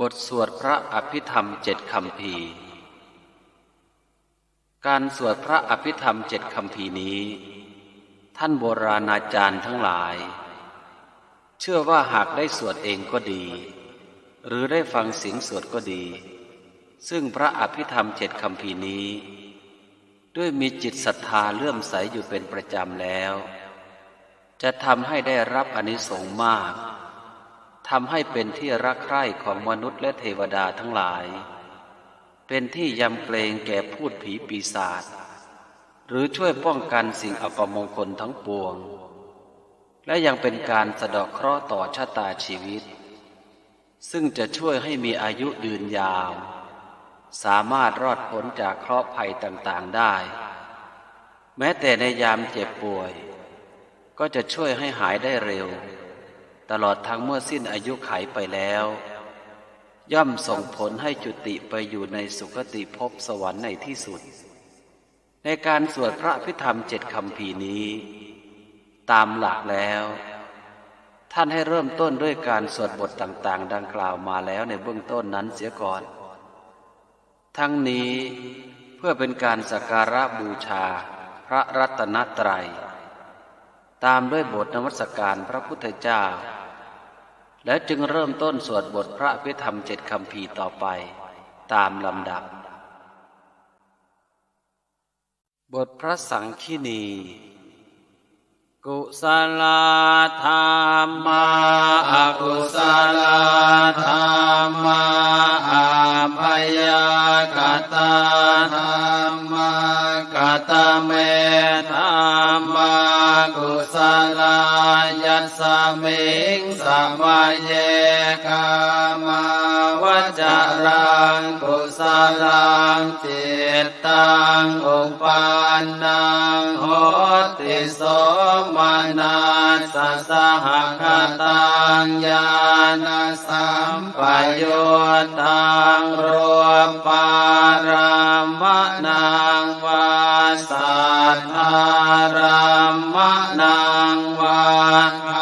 บทสวดพระอภิธรรมเจ็ดคำพีการสวดพระอภิธรรมเจ็ดคำพีนี้ ท่านโบราณอาจารย์ทั้งหลาย เชื่อว่าหากได้สวดเองก็ดี หรือได้ฟังเสียงสวดก็ดี ซึ่งพระอภิธรรมเจ็ดคำพีนี้ ด้วยมีจิตศรัทธาเลื่อมใสอยู่เป็นประจำแล้ว จะทำให้ได้รับอนิสงส์มาก ทำให้เป็นที่รักใคร่ของมนุษย์และเทวดาทั้งหลาย เป็นที่ยำเกรงแก่พูดผีปีศาจ หรือช่วยป้องกันสิ่งอัปมงคลทั้งปวง และยังเป็นการสะดอกเคราะห์ต่อชะตาชีวิต ซึ่งจะช่วยให้มีอายุยืนยาว สามารถรอดพ้นจากเคราะห์ภัยต่างๆได้ แม้แต่ในยามเจ็บป่วย ก็จะช่วยให้หายได้เร็ว ตลอดทั้งเมื่อสิ้นอายุไขไปแล้ว ย่อมส่งผลให้จุติไปอยู่ในสุคติภพสวรรค์ในที่สุด ในการสวดพระพิธรรมเจ็ดคำพีนี้ ตามหลักแล้ว ท่านให้เริ่มต้นด้วยการสวดบทต่าง ๆ ดังกล่าวมาแล้วในเบื้องต้นนั้นเสียก่อน ทั้งนี้เพื่อเป็นการสักการะบูชาพระรัตนตรัย ตามด้วยบทนมัสการพระพุทธเจ้า และจึงเริ่มต้นสวดบทพระพิธรรมเจ็ดคำพีต่อไป ตามลำดับ บทพระสังคีนี กุศลธรรมาอกุศลธรรมา มิงสมัยเยกามาวจารังกุศลังจิตตังอุปานังโหติโสมานาสสหคตังญาณสัมปยุตตังรวมปารามนังวาสัทธารามนังวา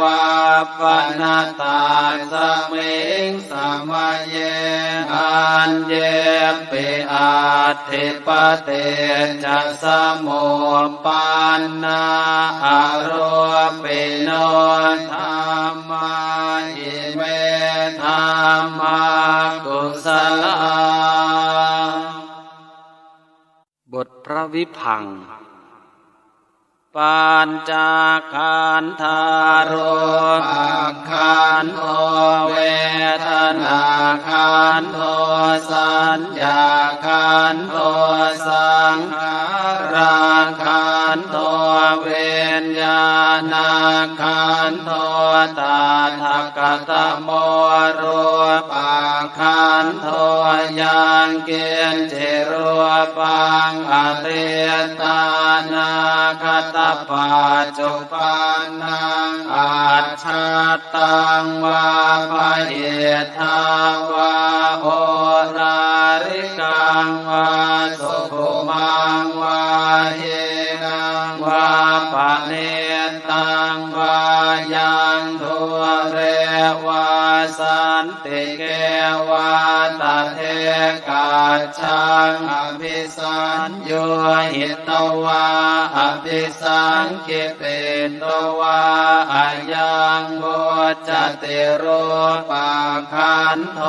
วาปนาตาสเมิงสมัยเยอันเยเปอาทิปเตจะสมุปานาอารปิโนธรรมาอิเมธรรมากุศลา บทพระวิพัง ปานจากขันธารุปักขันโทเวทนาขันโทสัญญาขันโทสังขาราขันโทเว นาณขันโทตาทักกตโมรูปักขันโทยังเกียนเจรูปังอเตตานาคตปาจุปานังอาชาตังวาปะเยทาวาโอนาริกังวา วาตเทกาชังอภิสัญโยหิตวาอภิสังคิเปตวาอายังโบจติโรปาคันโท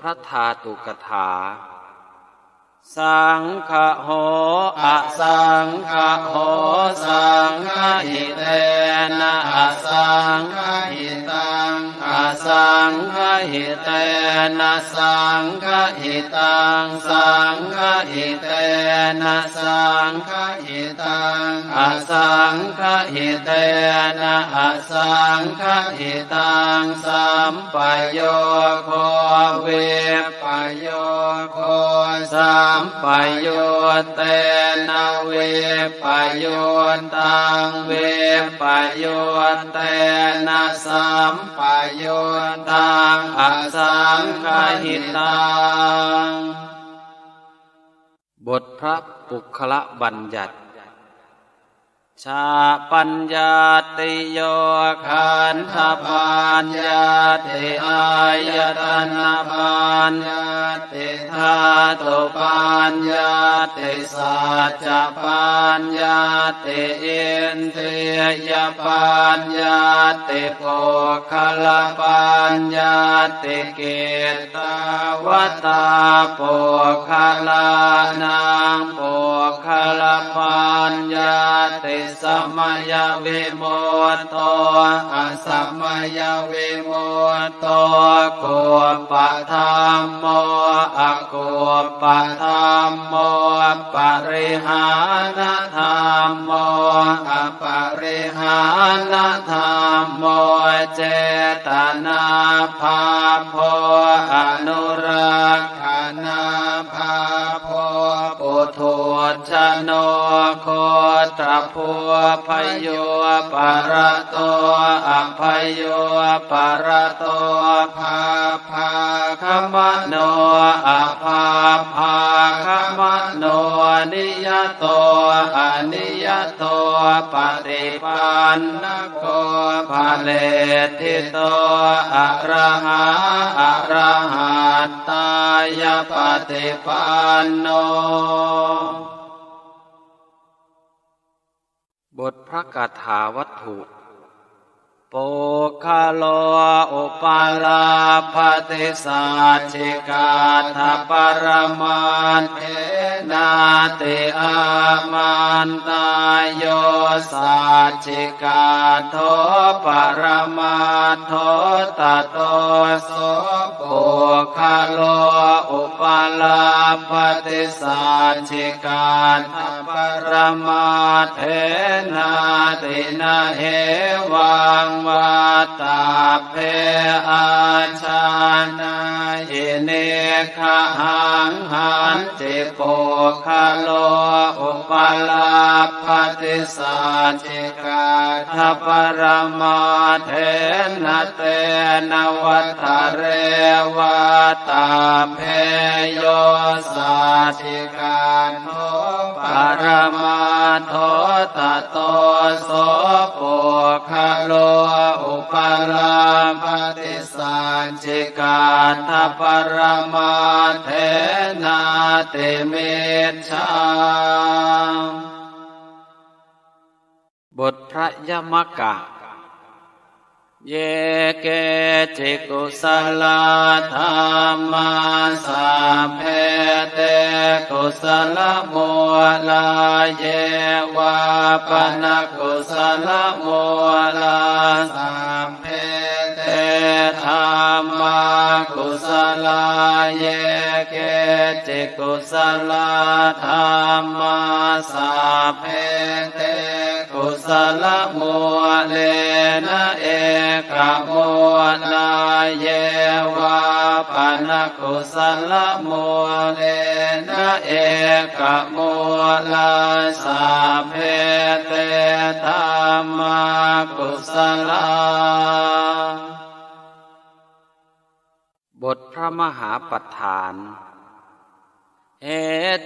พระธาตุกถา สังฆโหอะสังฆโหสังฆหิเตนะอะสังฆหิตังอะสังฆหิเตนะสังฆหิตังสังฆหิเตนะสังฆหิตังอสังฆหิเตนะอสังฆหิตังสัมปโยโคเวปโยโคสัมปโยเตนะเวปโยตังเวปโยเตนะสัมปโยตังอสังคหิตังบทพระปุคละบัญญัติ ชาปัญญาติโยขันธปาญญาติอายตนะปาญญาติธาตุปาญญาติสัจปาญญาติอินทรียปาญญาติโภคลปาญญาติเกตาวตาโภคละนางโภคลปาญญาติสมยเวโมตโตอสัมมยวิโมตโตโกปะธรรมโมอะโกปะธรรมโมปะริหานธรรมโมอะปริหานธรรมโมเจตนาภาโพอนุรักขนา ถุชโนโคตรพัวพโยปรโตอภโยปรโตภาภาคมโนอภาภาคมโนนิยโตอนิยโตปฏิปันนโกภาเลทิโตอะระหาอะระหัตตายปฏิปันโน บทพระกถาวัตถุ โปคาโลอุปาลาภติสัจจิกาทปรมันเทนาติอามันตายโยสัจจิกาโทปรมาโทตโตโสโปคาโล ลาภติสัจิกาทปรมาเทนาตินาเหวังวาตาเพอาชานาอิเนคหังหันติโปคาโลอุปลาภติสัจิกาทัปรมาเทนะเตนวัฏเรวาตาเพโยสัจิกาโทปรมาโทตโตโสโปคาโลอุปาลาภติสัจจิกาทัปรมาเทนาเตเมชาบทพระยมกะ เยเก จิกุสลาธรรมาสาเพเตกุสลโมลาเยวาปนกุสลโมลาสาเพเตธรรมากุสลาเยเกจิกุสลาธรรมาสาเพเต กุศลมัวเลนะเอกมัวลาเยวาปนกุศลมัวเลนะเอกมัวลาสาเพเตธรรมากุศลาบทพระมหาปัฏฐาน เห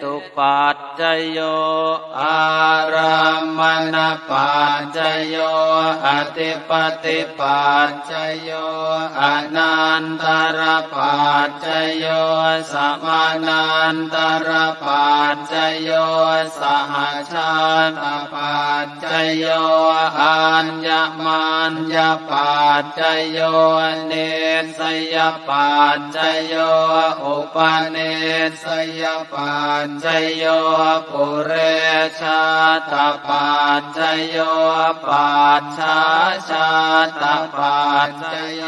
ตุปัจจโย อารามณปัจจโยอธิปติปัจจโย อนันตรปัจจโย สมานันตรปัจจโย สหชาตปัจจโย อัญญมัญญปัจจโย เนสยปัจจโย อุปเนสยปัจจโยปุเรชาตปัจจโยปัจฉาชาตปัจจโย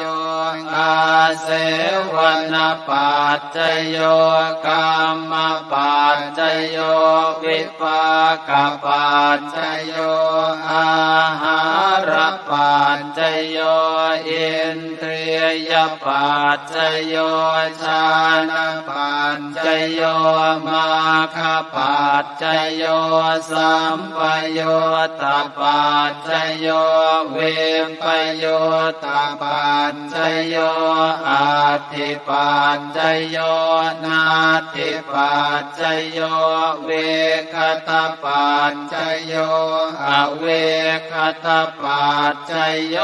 กาเสวนปัจจโยกรรมปัจจโยวิปากปัจจโยอาหารปัจจโยอินทรียปัจจโยชานปัจจโยมาคปัจจโยสัมปโยตปัจจโยเวมปโยตปัจจโยอาทิปัจจโยนาทิปัจจโยเวคตปัจจโยอเวคตปัจจโย